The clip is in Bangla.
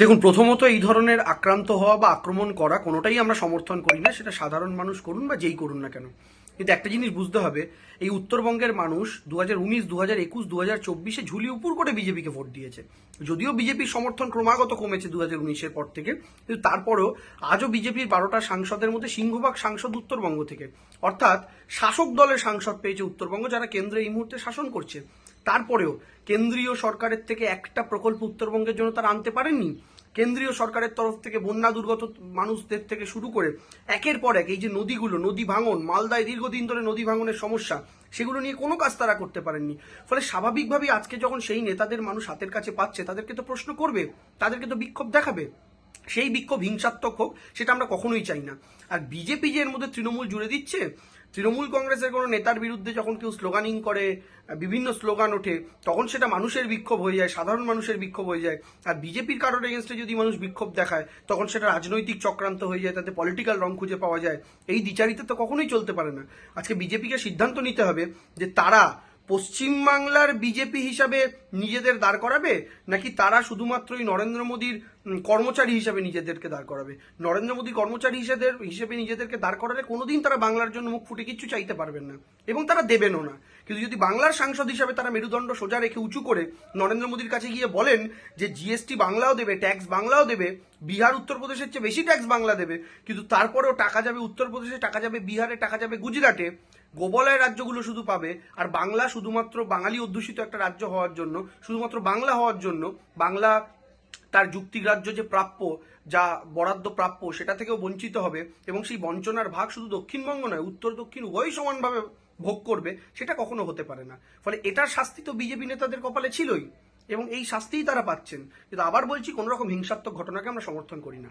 দেখুন, প্রথমত এই ধরনের আক্রান্ত হওয়া বা আক্রমণ করা কোনোটাই আমরা সমর্থন করি না, সেটা সাধারণ মানুষ করুন বা যেই করুন না কেন। কিন্তু একটা জিনিস বুঝতে হবে, এই উত্তরবঙ্গের মানুষ দু হাজার উনিশ দু হাজার একুশ দু হাজার চব্বিশে ঝুলি উপর করে বিজেপিকে ভোট দিয়েছে। যদিও বিজেপির সমর্থন ক্রমাগত কমেছে দু হাজার উনিশের পর থেকে, কিন্তু তারপরেও আজও বিজেপির বারোটা সাংসদের মধ্যে সিংহভাগ সাংসদ উত্তরবঙ্গ থেকে। অর্থাৎ শাসক দলের সাংসদ পেয়েছে উত্তরবঙ্গ, যারা কেন্দ্রে এই মুহূর্তে শাসন করছে। তারপরেও কেন্দ্রীয় সরকারের থেকে একটা প্রকল্প উত্তরবঙ্গের জন্য তারা আনতে পারেননি? কেন্দ্রীয় সরকারের তরফ থেকে বন্যা দুর্গত মানুষদের থেকে শুরু করে একের পর এক এই যে নদীগুলো, নদী ভাঙন, মালদায় দীর্ঘদিন ধরে নদী ভাঙনের সমস্যা, সেগুলো নিয়ে কোনো কাজ তারা করতে পারেননি। ফলে স্বাভাবিকভাবেই আজকে যখন সেই নেতাদের মানুষ হাতের কাছে পাচ্ছে, তাদেরকে তো প্রশ্ন করবে, তাদেরকে তো বিক্ষোভ দেখাবে। সেই বিক্ষোভ হিংসাত্মক হোক, সেটা আমরা কখনোই চাই না। আর বিজেপি যে এর মধ্যে তৃণমূল জুড়ে দিচ্ছে তৃণমূল কংগ্রেসের কোনো নেতার বিরুদ্ধে যখন কেউ স্লোগানিং করে, বিভিন্ন স্লোগান ওঠে, তখন সেটা মানুষের বিক্ষোভ হয়ে যায়, সাধারণ মানুষের বিক্ষোভ হয়ে যায়। আর বিজেপির কারোর এগেনস্টে যদি মানুষ বিক্ষোভ দেখায়, তখন সেটা রাজনৈতিক চক্রান্ত হয়ে যায়, তাতে পলিটিক্যাল রং খুঁজে পাওয়া যায়। এই দ্বিচারিতা তো কখনোই চলতে পারে না। আজকে বিজেপিকে সিদ্ধান্ত নিতে হবে যে তারা পশ্চিমবাংলার বিজেপি হিসাবে নিজেদের দাঁড় করাবে? নাকি তারা শুধুমাত্রই নরেন্দ্র মোদীর কর্মচারী হিসাবে নিজেদেরকে দাঁড় করাবে? নরেন্দ্র মোদী কর্মচারী হিসেবে হিসেবে নিজেদেরকে দাঁড় করালে কোনোদিন তারা বাংলার জন্য মুখ ফুটে কিচ্ছু চাইতে পারবেন না। এবং তারা দেবেনও না। কিন্তু যদি বাংলার সাংসদ হিসাবে তারা মেরুদণ্ড সোজা রেখে উঁচু করে নরেন্দ্র মোদীর কাছে গিয়ে বলেন যে জিএসটি বাংলাও দেবে, ট্যাক্স বাংলাও দেবে, বিহার উত্তরপ্রদেশের চেয়ে বেশি ট্যাক্স বাংলা দেবে, কিন্তু তারপরেও টাকা যাবে উত্তরপ্রদেশে টাকা যাবে বিহারে, টাকা যাবে গুজরাটে গোবলয় রাজ্যগুলো শুধু পাবে, আর বাংলা শুধুমাত্র বাঙালি অধ্যুষিত একটা রাজ্য হওয়ার জন্য, শুধুমাত্র বাংলা হওয়ার জন্য বাংলা তার যুক্তিগ্রাহ্য যে প্রাপ্য, যা বরাদ্দ প্রাপ্য, সেটা থেকেও বঞ্চিত হবে এবং সেই বঞ্চনার ভাগ শুধু দক্ষিণবঙ্গ নয়, উত্তর, দক্ষিণ উভয়ই সমানভাবে ভোগ করবে, সেটা কখনো হতে পারে না। ফলে এটার শাস্তি তো বিজেপি নেতাদের কপালে ছিলই এবং এই শাস্তিই তারা পাচ্ছেন। কিন্তু আবার বলছি কোনো রকম হিংসাত্মক ঘটনাকে আমরা সমর্থন করি না।